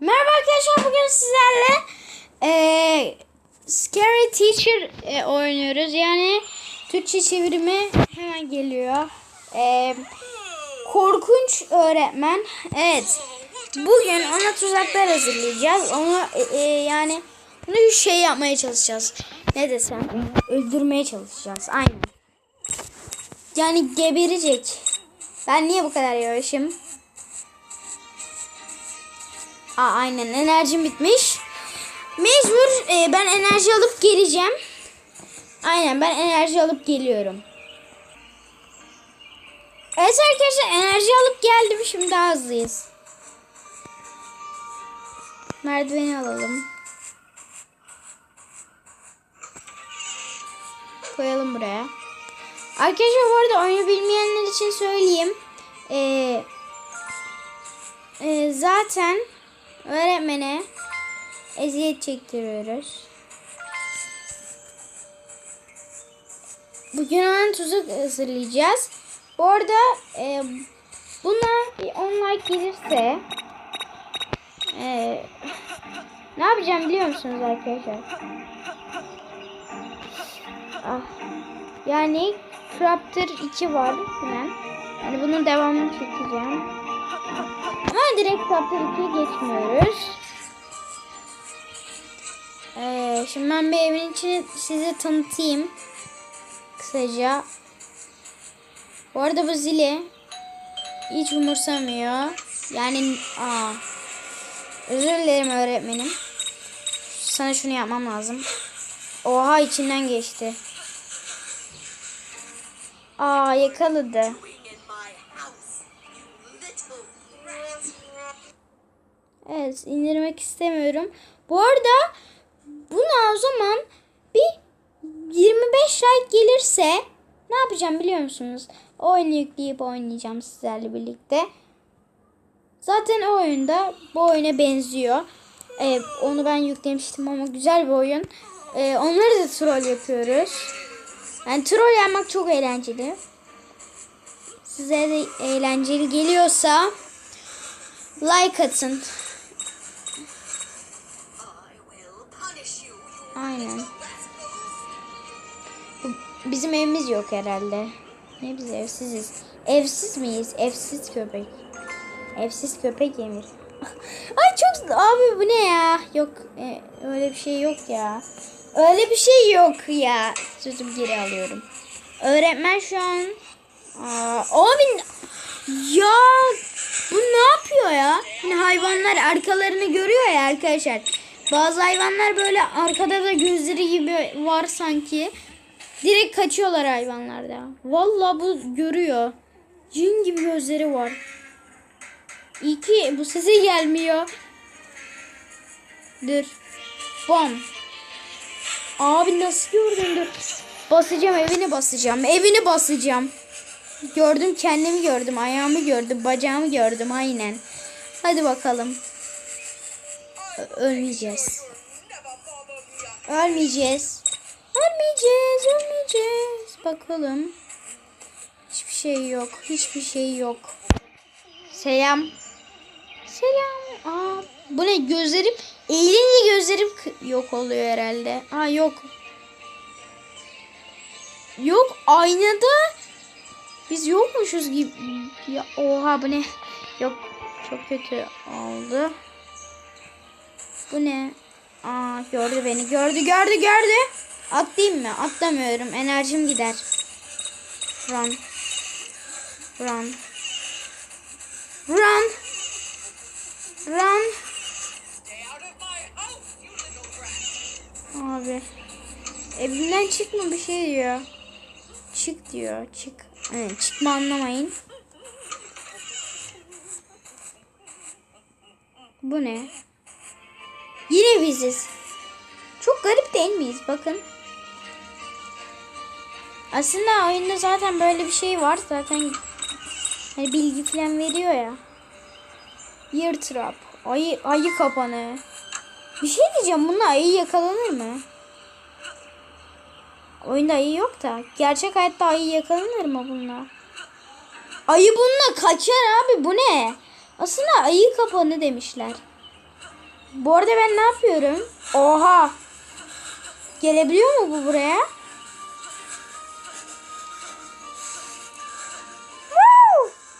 Merhaba arkadaşlar bugün sizlerle eee Scary Teacher e, oynuyoruz. Yani Türkçe çevirimi hemen geliyor. Eee, korkunç öğretmen. Evet. Bugün ona tuzaklar hazırlayacağız. Onu e, e, yani onu bir şey yapmaya çalışacağız. Ne desem? Öldürmeye çalışacağız. Aynen. Yani geberecek. Ben niye bu kadar yavaşım? Aa, aynen enerjim bitmiş. Mecbur e, ben enerji alıp geleceğim. Aynen ben enerji alıp geliyorum. Evet arkadaşlar enerji alıp geldim. Şimdi hızlıyız. Merdiveni alalım. Koyalım buraya. Arkadaşlar bu arada oyunu bilmeyenler için söyleyeyim. Ee, e, zaten öğretmene eziyet çektiriyoruz. Bugün ona tuzak hazırlayacağız. Bu arada e, buna bir 10 like gelirse e, ne yapacağım biliyor musunuz arkadaşlar? Ah, yani Crafter 2 var falan. Yani bunun devamını çekeceğim. Ama direkt Chapter 2'ye geçmiyoruz. Ee, şimdi ben bir evin içini size tanıtayım. Kısaca. Bu arada bu zili hiç umursamıyor. Yani aa, özür dilerim öğretmenim. Sana şunu yapmam lazım. Oha içinden geçti. Aa yakaladı. Evet indirmek istemiyorum. Bu arada buna o zaman bir 25 like gelirse ne yapacağım biliyor musunuz? O oyunu yükleyip oynayacağım sizlerle birlikte. Zaten o oyunda bu oyuna benziyor. Ee, onu ben yüklemiştim ama güzel bir oyun. Ee, onları da troll yapıyoruz. Yani troll yapmak çok eğlenceli. Size de eğlenceli geliyorsa like atın. Aynen. Bizim evimiz yok herhalde. Ne biz evsiziz. Evsiz miyiz? Evsiz köpek. Evsiz köpek Emir. Ay çok abi bu ne ya? Yok e, öyle bir şey yok ya. Öyle bir şey yok ya. Sözümü geri alıyorum. Öğretmen şu an Aa, abi ya bu ne hayvanlar arkalarını görüyor ya arkadaşlar. Bazı hayvanlar böyle arkada da gözleri gibi var sanki. Direkt kaçıyorlar hayvanlarda. Vallahi bu görüyor. Cin gibi gözleri var. İyi ki bu sese gelmiyor. Dur. Bom. Abi nasıl gördün dur. Basacağım evini basacağım. Evini basacağım. Gördüm kendimi gördüm. Ayağımı gördüm. Bacağımı gördüm aynen. Hadi bakalım. Ölmeyeceğiz. Ölmeyeceğiz. Ölmeyeceğiz, ölmeyeceğiz. Bakalım. Hiçbir şey yok, hiçbir şey yok. Selam. Selam. Aa, bu ne gözlerim? Eğilince gözlerim yok oluyor herhalde. Aa yok. Yok aynada biz yokmuşuz gibi. Ya oha bu ne? Yok çok kötü oldu. Bu ne? Aa gördü beni. Gördü gördü gördü. Atlayayım mı? Atlamıyorum. Enerjim gider. Run. Run. Run. Run. Abi. Evimden çıkma bir şey diyor. Çık diyor. Çık. Evet, çıkma anlamayın. Bu ne? Yine biziz. Çok garip değil miyiz? Bakın. Aslında oyunda zaten böyle bir şey var. Zaten hani bilgi falan veriyor ya. Year trap. Ayı, ayı kapanı. Bir şey diyeceğim. Bununla ayı yakalanır mı? Oyunda ayı yok da. Gerçek hayatta ayı yakalanır mı bununla? Ayı bununla kaçar abi. Bu ne? Aslında ayı kapanı demişler. Bu arada ben ne yapıyorum? Oha. Gelebiliyor mu bu buraya?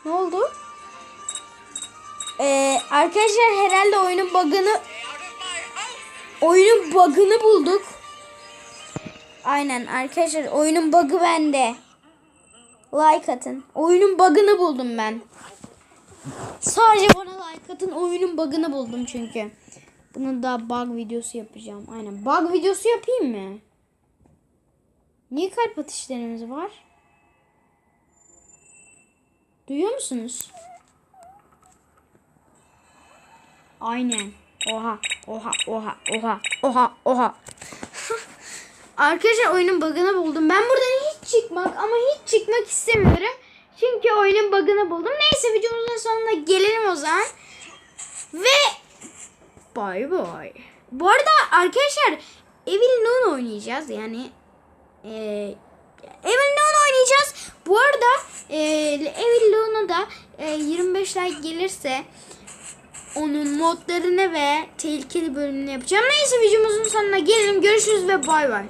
Ne oldu? Ee, arkadaşlar herhalde oyunun bug'ını oyunun bug'ını bulduk. Aynen arkadaşlar oyunun bug'ı bende. Like atın. Oyunun bug'ını buldum ben. Sadece bana like atın. Oyunun bug'ını buldum çünkü. Bunu da bug videosu yapacağım. Aynen. Bug videosu yapayım mı? Niye kalp atışlarımız var? Duyuyor musunuz? Aynen. Oha, oha, oha, oha, oha, oha. Arkadaşlar oyunun bug'ını buldum. Ben buradan hiç çıkmak ama hiç çıkmak istemiyorum. Çünkü oyunun bug'ını buldum. Neyse videomuzun sonuna gelelim o zaman. Ve bay bay. Bu arada arkadaşlar Evil Noon oynayacağız. Yani e, Evil Noon oynayacağız. Bu arada e, Evil Noon'a da e, 25 like gelirse onun modlarını ve tehlikeli bölümünü yapacağım. Neyse videomuzun sonuna gelelim. Görüşürüz ve bay bay.